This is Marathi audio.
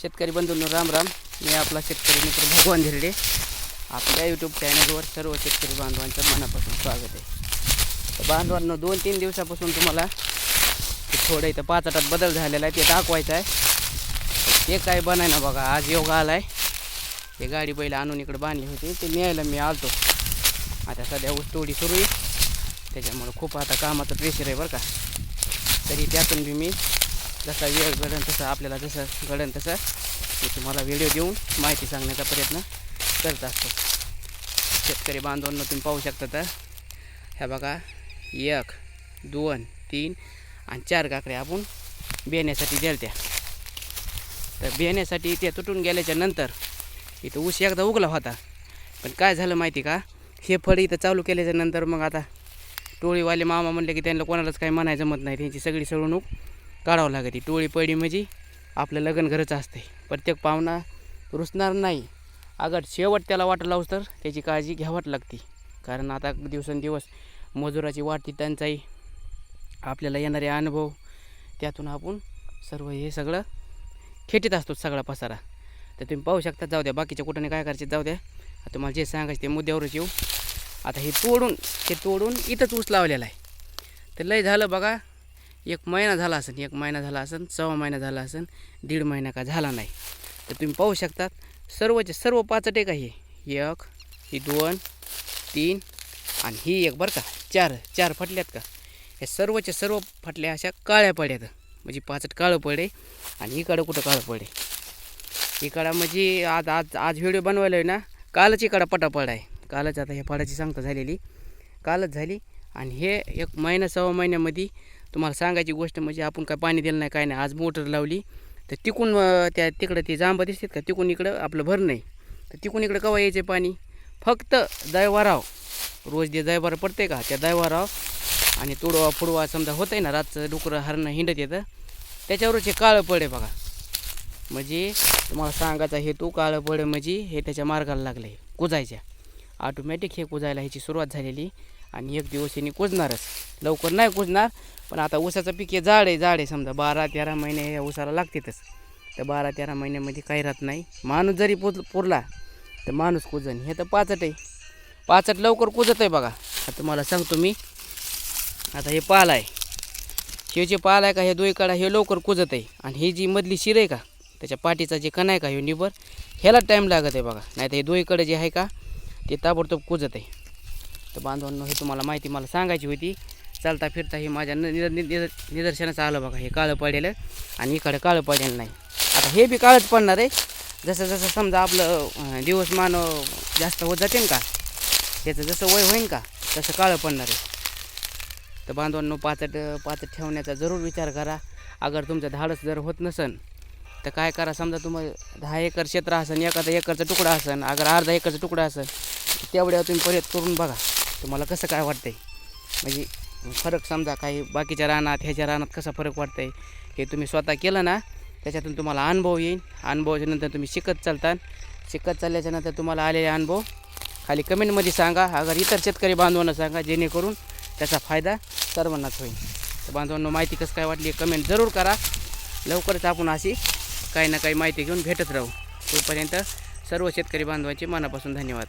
शेतकरी बंधूंनो राम राम. मी आपला शेतकरी मित्र भगवान धिरडे. आपल्या यूट्यूब चॅनलवर सर्व शेतकरी बांधवांचं मनापासून स्वागत आहे. तर बांधवांनो दोन तीन दिवसापासून तुम्हाला थोडं इथं पाचाटात बदल झालेला आहे ते दाखवायचं आहे. ते काय बनाय ना बघा आज योग आला आहे ते गाडी बैल आणून इकडे बांधली होती ते न्यायला मी आलतो. आता सध्या ऊस तोडी सुरू आहे. त्याच्यामुळं खूप आता कामाचं प्रेशर आहे बरं का. तरी त्यातून बी मी जसा वेळ घडन तसं आपल्याला जसं घडन तसं मी तुम्हाला व्हिडिओ देऊन माहिती सांगण्याचा प्रयत्न करत असतो. शेतकरी बांधवांना तुम्ही पाहू शकता तर ह्या बघा एक दोन तीन आणि चार काकड्या आपण बेण्यासाठी द्याल तर बेण्यासाठी ते तुटून गेल्याच्यानंतर इथं ऊस एकदा उगला होता. पण काय झालं माहिती का? हे फळ इथं चालू केल्याच्यानंतर मग आता टोळीवाले मामा म्हणले की त्यांना कोणालाच काही म्हणायचं जमत नाही. त्यांची सगळी सळवणूक काढावं लागते टोळी पडी म्हणजे आपलं लग्न घरच असते प्रत्येक पाहुणा रुसणार नाही. अगर शेवट त्याला वाट लावस तर त्याची काळजी घ्यावंच लागते. कारण आता दिवसेंदिवस मजुराची वाढती टंचाई आपल्याला येणारे अनुभव त्यातून आपण सर्व हे सगळं खेटीत असतो सगळा पसारा. तर तुम्ही पाहू शकता जाऊ द्या बाकीच्या कुठं काय करायचे जाऊ द्या. तुम्हाला जे सांगायचे ते मुद्द्यावरच येऊ. आता हे तोडून ते तोडून इथंच ऊस लावलेला आहे. तर लय झालं बघा एक महिना झाला असेल एक महिना झाला असेल सव्वा महिना झाला असेल दीड महिना का झाला नाही. तर तुम्ही पाहू शकतात सर्वचे सर्व पाचट एक आहे एक ही दोन तीन आणि ही एक बरं का? चार चार फटल्यात का? हे सर्वच्या सर्व फटल्या अशा काळ्या पड्यात म्हणजे पाचट काळं पडे आणि इकडं कुठं काळं पडे इकडं म्हणजे आज आज आज व्हिडिओ बनवायला आहे ना कालच इकडं पटापड आहे. कालच आता ह्या फळाची सांगता झालेली. कालच झाली आणि हे एक महिना सव्वा महिन्यामध्ये तुम्हाला सांगायची गोष्ट म्हणजे आपण काय पाणी दिलं नाही काय नाही. आज मोटर लावली तर तिकून त्या तिकडं ते जांबा दिसतात का? तिकून इकडं आपलं भर नाही. तर तिकून इकडं कवा यायचे पाणी? फक्त दैवाराव रोज जे दैवार पडते का त्या दैवाराव आणि तुडवा फुडवा समजा होतं आहे ना रातचं डुकरं हरणं हिंडत येतं त्याच्यावरच हे काळं पडे बघा. म्हणजे तुम्हाला सांगायचा हेतू काळं पडे म्हणजे हे त्याच्या मार्गाला लागलं आहे कुजायच्या. ऑटोमॅटिक हे कुजायला ह्याची सुरुवात झालेली. आणि एक दिवस यांनी कुजणारच लवकर नाही कुजणार पण आता ऊसाचं पीक हे जाड आहे जाड आहे. समजा बारा तेरा महिने या ऊसाला लागतातच तर बारा तेरा महिन्यामध्ये काही राहत नाही. माणूस जरी पुज पुरला तर माणूस कुजन. हे तर पाचट आहे. पाचट लवकर कुजत आहे बघा. आता तुम्हाला सांगतो मी. आता हे पाल आहे. हे पाल आहे का हे दोईकडा हे लवकर कुजत आहे. आणि ही जी मधली शिर आहे का त्याच्या पाठीचा जे कण आहे का हे निबर ह्याला टाईम लागत आहे बघा. नाही तर हे दोईकडे जे आहे का ते ताबडतोब कुजत आहे. तर बांधवांनो हे तुम्हाला माहिती मला सांगायची होती. चालता फिरता हे माझ्या नि- निदर निदर्शनाचं आलं बघा हे काळं पडेलं आणि इकडं काळं पडलेलं नाही. आता हे बी काळंच पडणार आहे. जसं जसं समजा आपलं दिवस दिवसमान जास्त होत जाते का? त्याचं जसं वय होईन का? तसं काळं पडणार आहे. तर बांधवांनो पाचट पाचट ठेवण्याचा जरूर विचार करा. अगर तुमचं धाडस जर होत नसन तर काय करा? समजा तुम्हाला दहा एकर क्षेत्र असन एखादा एकरचा तुकडा असन अगर अर्धा एकरचा तुकडा असन तेवढ्या तुम्ही परत करून बघा. तुम्हाला कसं काय वाटतंय? म्हणजे फरक समजा काही बाकीच्या रानात ह्याच्या रानात कसा फरक वाटतंय? हे तुम्ही स्वतः केलं ना त्याच्यातून तुम्हाला अनुभव येईल अनुभवाच्या नंतर तुम्ही शिकत चालता शिकत चालल्याच्या नंतर तुम्हाला आलेले अनुभव खाली कमेंटमध्ये सांगा. अगर इतर शेतकरी बांधवांना सांगा जेणेकरून त्याचा फायदा सर्वांनाच होईल. तर बांधवांना माहिती कसं काय वाटली कमेंट जरूर करा. लवकरच आपण अशी काही ना काही माहिती घेऊन भेटत राहू. तोपर्यंत सर्व शेतकरी बांधवांचे मनापासून धन्यवाद.